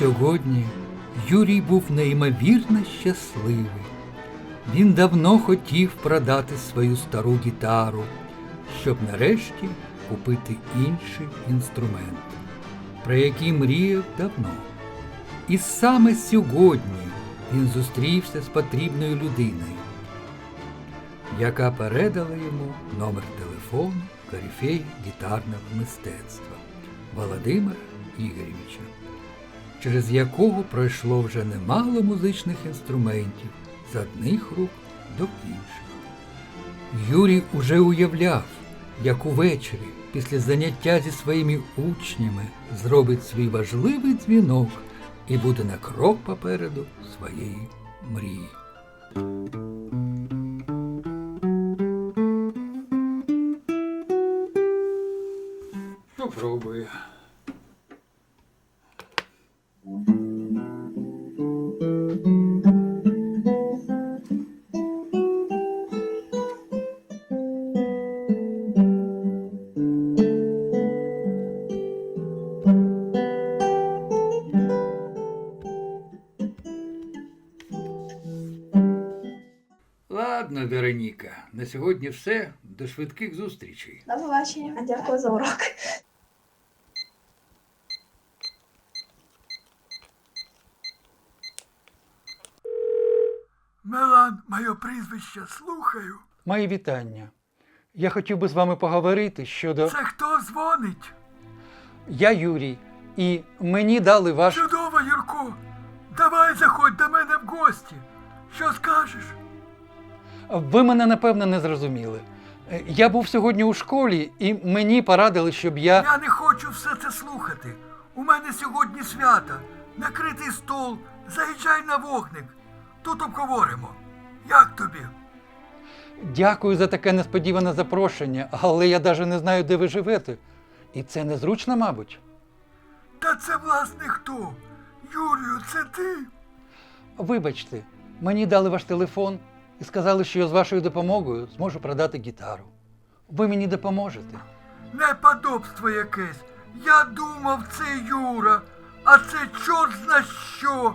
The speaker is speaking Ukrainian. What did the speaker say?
сьогодні Юрій був неймовірно щасливий. Він давно хотів продати свою стару гітару, щоб нарешті купити інший інструмент, про який мріяв давно. І саме сьогодні він зустрівся з потрібною людиною, яка передала йому номер телефону корифея гітарного мистецтва Володимира Ігоревича, через якого пройшло вже немало музичних інструментів з одних рук до інших. Юрій уже уявляв, як увечері після заняття зі своїми учнями зробить свій важливий дзвінок і буде на крок попереду своєї мрії. Попробую. Ладно, Вероніка, на сьогодні все. До швидких зустрічей. До побачення. Дякую за урок. Мелан, моє прізвище, слухаю. Мої вітання. Я хотів би з вами поговорити щодо. Це хто дзвонить? Я Юрій, і мені дали ваш. Чудово, Юрко. Давай заходь до мене в гості. Що скажеш? Ви мене напевно не зрозуміли. Е, Я був сьогодні у школі, і мені порадили, щоб я. Я не хочу все це слухати. У мене сьогодні свято. Накритий стол. Заїжджай на вогник. Тут обговоримо. Як тобі? Дякую за таке несподіване запрошення, але я навіть не знаю, де ви живете. І це незручно, мабуть. Та це власне хто? Юрію, це ти? Вибачте, мені дали ваш телефон і сказали, що я з вашою допомогою зможу продати гітару. Ви мені допоможете. Неподобство якесь. Я думав, це Юра, а це чорт зна що.